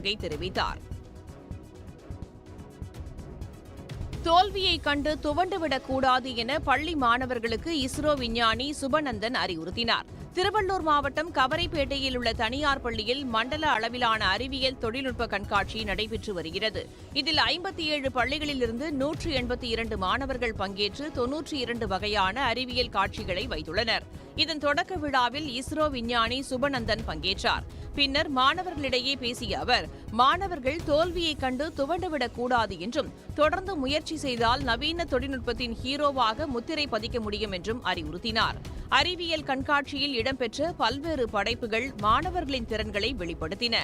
தெரிவித்தார். தோல்வியை கண்டு துவண்டுவிடக் கூடாது என பள்ளி மாணவர்களுக்கு இஸ்ரோ விஞ்ஞானி சுபநந்தன் அறிவுறுத்தினார். திருவள்ளூர் மாவட்டம் கவரைப்பேட்டையில் உள்ள தனியார் பள்ளியில் மண்டல அளவிலான அறிவியல் தொழில்நுட்ப கண்காட்சி நடைபெற்று வருகிறது. இதில் ஐம்பத்தி ஏழு பள்ளிகளிலிருந்து நூற்று எண்பத்தி இரண்டு மாணவர்கள் பங்கேற்று தொன்னூற்றி இரண்டு வகையான அறிவியல் காட்சிகளை வைத்துள்ளனர். இதன் தொடக்க விழாவில் இஸ்ரோ விஞ்ஞானி சுபநந்தன் பங்கேற்றார். பின்னர் மாணவர்களிடையே பேசிய அவர் மாணவர்கள் தோல்வியைக் கண்டு துவண்டுவிடக் கூடாது என்றும் தொடர்ந்து முயற்சி செய்தால் நவீன தொழில்நுட்பத்தின் ஹீரோவாக முத்திரை பதிக்க முடியும் என்றும் அறிவுறுத்தினார். அறிவியல் கண்காட்சியில் இடம்பெற்ற பல்வேறு படைப்புகள் மாணவர்களின் திறன்களை வெளிப்படுத்தின.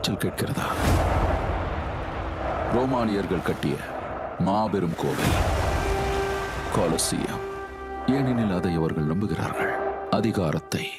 கூச்சல் கேட்கிறதா? ரோமானியர்கள் கட்டிய மாபெரும் கோவில் கொலசியம். ஏனெனில் அதை அவர்கள் நம்புகிறார்கள். அதிகாரத்தை.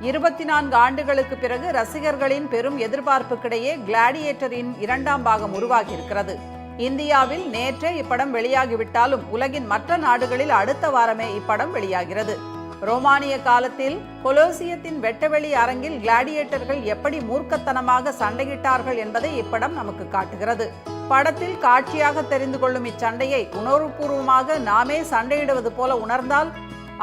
இருபத்தி நான்கு ஆண்டுகளுக்கு பிறகு ரசிகர்களின் பெரும் எதிர்பார்ப்புக்கிடையே கிளாடியேட்டரின் இரண்டாம் பாகம் உருவாகியிருக்கிறது. இந்தியாவில் நேற்றே இப்படம் வெளியாகிவிட்டாலும் உலகின் மற்ற நாடுகளில் அடுத்த வாரமே இப்படம் வெளியாகிறது. ரோமானிய காலத்தில் கொலோசியத்தின் வெட்டவெளி அரங்கில் கிளாடியேட்டர்கள் எப்படி மூர்க்கத்தனமாக சண்டையிட்டார்கள் என்பதை இப்படம் நமக்கு காட்டுகிறது. படத்தில் காட்சியாக தெரிந்து கொள்ளும் இச்சண்டையை உணர்வுபூர்வமாக நாமே சண்டையிடுவது போல உணர்ந்தால்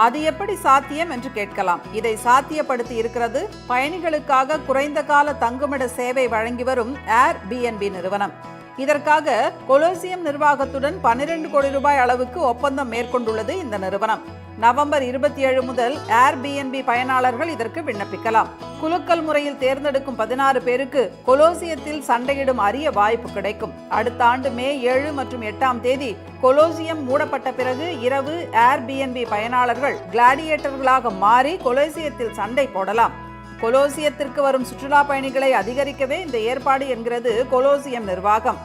அது எப்படி சாத்தியம் என்று கேட்கலாம். இதை சாத்தியப்படுத்தி இருக்கிறது பயணிகளுக்காக குறைந்த கால தங்குமிட சேவை வழங்கி வரும் ஏர் பிஎன்பி நிறுவனம். இதற்காக கொலோசியம் நிர்வாகத்துடன் 12 கோடி ரூபாய் அளவுக்கு ஒப்பந்தம் மேற்கொண்டுள்ளது இந்த நிறுவனம். நவம்பர் இருபத்தி ஏழு முதல் ஏர் பிஎன்பி பயனாளர்கள் இதற்கு விண்ணப்பிக்கலாம். குலுக்கல் முறையில் தேர்ந்தெடுக்கும் பதினாறு பேருக்கு கொலோசியத்தில் சண்டையிடும் அரிய வாய்ப்பு கிடைக்கும். அடுத்த ஆண்டு மே ஏழு மற்றும் எட்டாம் தேதி கொலோசியம் மூடப்பட்ட பிறகு இரவு ஏர் பிஎன்பி பயனாளர்கள் கிளாடியேட்டர்களாக மாறி கொலோசியத்தில் சண்டை போடலாம். கொலோசியத்திற்கு வரும் சுற்றுலா பயணிகளை அதிகரிக்கவே இந்த ஏற்பாடு என்கிறது கொலோசியம் நிர்வாகம்.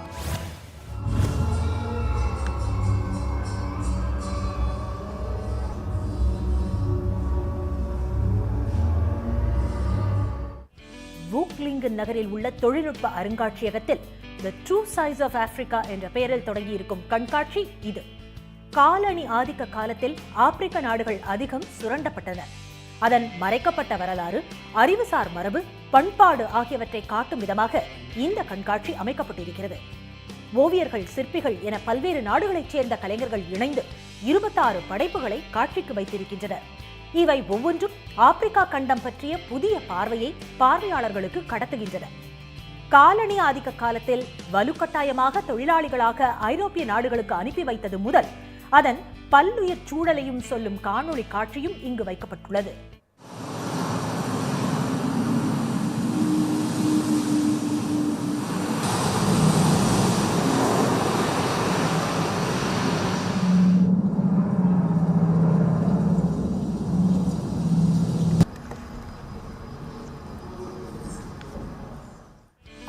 டார்ஜிலிங்கன் நகரில் உள்ள தொழில்நுட்ப அருங்காட்சியகத்தில் the true size of Africa என்ற பெயரில் தொடங்கியிருக்கும் கண்காட்சி இது. காலனி ஆதிக்க காலத்தில் ஆப்பிரிக்க நாடுகள் அதிகம் சுரண்டப்பட்டன. அதன் மறைக்கப்பட்ட வரலாறு அறிவுசார் மரபு பண்பாடு ஆகியவற்றை காட்டும் விதமாக இந்த கண்காட்சி அமைக்கப்பட்டிருக்கிறது. ஓவியர்கள் சிற்பிகள் என பல்வேறு நாடுகளைச் சேர்ந்த கலைஞர்கள் இணைந்து இருபத்தாறு படைப்புகளை காட்சிக்கு வைத்திருக்கின்றனர். இவை ஒவ்வொன்றும் ஆப்பிரிக்கா கண்டம் பற்றிய புதிய பார்வையை பார்வையாளர்களுக்கு கடத்துகின்றன. காலனி ஆதிக்க காலத்தில் வலுக்கட்டாயமாக தொழிலாளிகளாக ஐரோப்பிய நாடுகளுக்கு அனுப்பி வைத்தது முதல் அதன் பல்லுயிர் சூழலையும் சொல்லும் காணொளி காட்சியும் இங்கு வைக்கப்பட்டுள்ளது.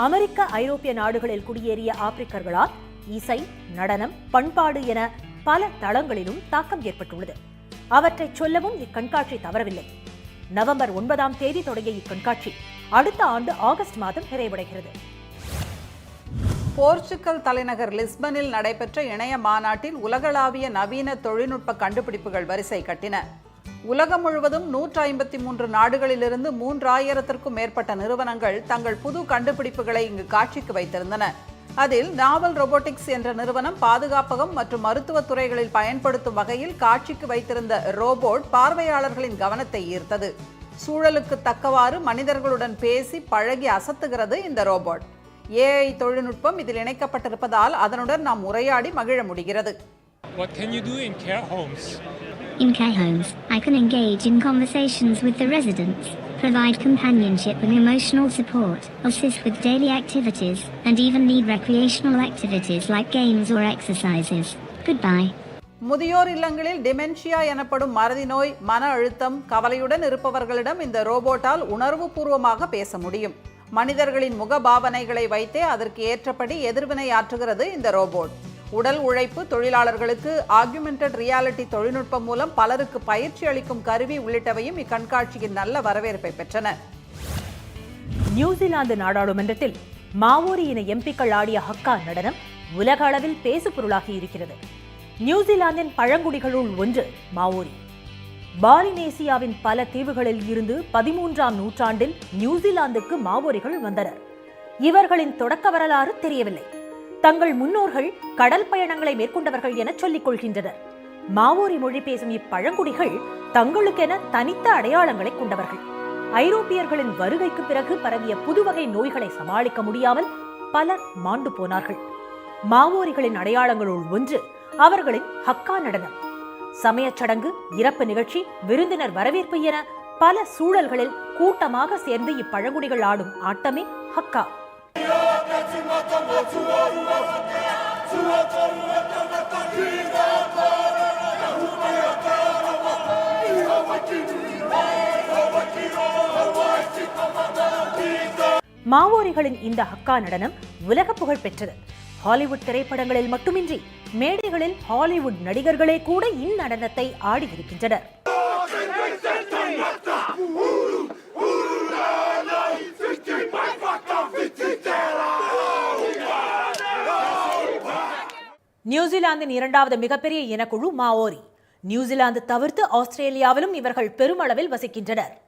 அமெரிக்க ஐரோப்பிய நாடுகளில் குடியேறிய ஆப்பிரிக்கர்களால் இசை நடனம் பண்பாடு என பல தளங்களிலும் தாக்கம் ஏற்பட்டுள்ளது. அவற்றை சொல்லவும் இக்கண்காட்சி தவறவில்லை. நவம்பர் ஒன்பதாம் தேதி தொடங்கிய இக்கண்காட்சி அடுத்த ஆண்டு ஆகஸ்ட் மாதம் நிறைவடைகிறது. போர்ச்சுகல் தலைநகர் லிஸ்பனில் நடைபெற்ற இணைய மாநாட்டில் உலகளாவிய நவீன தொழில்நுட்ப கண்டுபிடிப்புகள் வரிசை கட்டின. உலகம் முழுவதும் நூற்று ஐம்பத்தி மூன்று நாடுகளிலிருந்து மூன்றாயிரத்திற்கும் மேற்பட்ட நிறுவனங்கள் தங்கள் புது கண்டுபிடிப்புகளை இங்கு காட்சிக்கு வைத்திருந்தன. அதில் நாவல் ரொபோட்டிக்ஸ் என்ற நிறுவனம் பாதுகாப்பகம் மற்றும் மருத்துவத் துறைகளில் பயன்படுத்தும் வகையில் காட்சிக்கு வைத்திருந்த ரோபோட் பார்வையாளர்களின் கவனத்தை ஈர்த்தது. சூழலுக்கு தக்கவாறு மனிதர்களுடன் பேசி பழகி அசத்துகிறது இந்த ரோபோட். ஏஐ தொழில்நுட்பம் இதில் இணைக்கப்பட்டிருப்பதால் அதனுடன் நாம் உரையாடி மகிழ முடிகிறது. What can you do in care homes? In care homes, I can engage in conversations with the residents, provide companionship and emotional support, assist with daily activities, and even lead recreational activities like games or exercises. Goodbye. முதியோர் இல்லங்களில் dementia எனப்படும் மறதி நோய் மன அழுத்தம் கவலையுடன் இருப்பவர்களிடம் இந்த ரோபோட்டால் உணர்வுபூர்வமாக பேச முடியும் மனிதர்களின் முகபாவனைகளை வைத்தே அதற்கு ஏற்றபடி எதிர்வினை ஆற்றுகிறது இந்த ரோபோட் உடல் உழைப்பு தொழிலாளர்களுக்கு ஆக்யூமெண்டட் ரியாலிட்டி தொழில்நுட்பம் மூலம் பலருக்கு பயிற்சி அளிக்கும் கருவி உள்ளிட்டவையும் இக்கண்காட்சியின் நல்ல வரவேற்பை பெற்றன. நியூசிலாந்து நாடாளுமன்றத்தில் மாவோரி இன எம்பிக்கள் ஆடிய ஹக்கா நடனம் உலக அளவில் பேசு பொருளாகி இருக்கிறது. நியூசிலாந்தின் பழங்குடிகளுள் ஒன்று மாவோரி. பாலினேசியாவின் பல தீவுகளில் இருந்து பதிமூன்றாம் நூற்றாண்டில் நியூசிலாந்துக்கு மாவோரிகள் வந்தனர். இவர்களின் தொடக்க வரலாறு தெரியவில்லை. தங்கள் முன்னோர்கள் கடல் பயணங்களை மேற்கொண்டவர்கள் என சொல்லிக் கொள்கின்றனர். மாவோரி மொழி பேசும் இப்பழங்குடிகள் தங்களுக்கென தனித்த அடையாளங்களை கொண்டவர்கள். ஐரோப்பியர்களின் வருகைக்கு பிறகு பரவிய புதுவகை நோய்களை சமாளிக்க முடியாமல் பலர் மாண்டு போனார்கள். மாவோரிகளின் அடையாளங்களுள் ஒன்று அவர்களின் ஹக்கா நடனம். சமயச் சடங்கு இறப்பு நிகழ்ச்சி விருந்தினர் வரவேற்பு என பல சூழல்களில் கூட்டமாக சேர்ந்து இப்பழங்குடிகள் ஆடும் ஆட்டமே ஹக்கா. மாவோரிகளின் இந்த ஹக்கா நடனம் உலக புகழ் பெற்றது. ஹாலிவுட் திரைப்படங்களில் மட்டுமின்றி மேடைகளில் ஹாலிவுட் நடிகர்களே கூட இந்நடனத்தை ஆடியிருக்கின்றனர் நியூசிலாந்தின் இரண்டாவது மிகப்பெரிய இனக்குழு மாவோரி. நியூசிலாந்து தவிர்த்து ஆஸ்திரேலியாவிலும் இவர்கள் பெருமளவில் வசிக்கின்றனர்.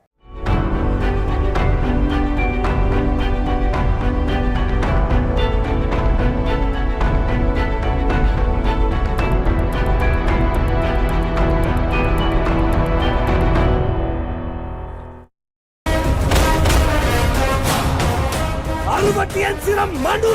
மனு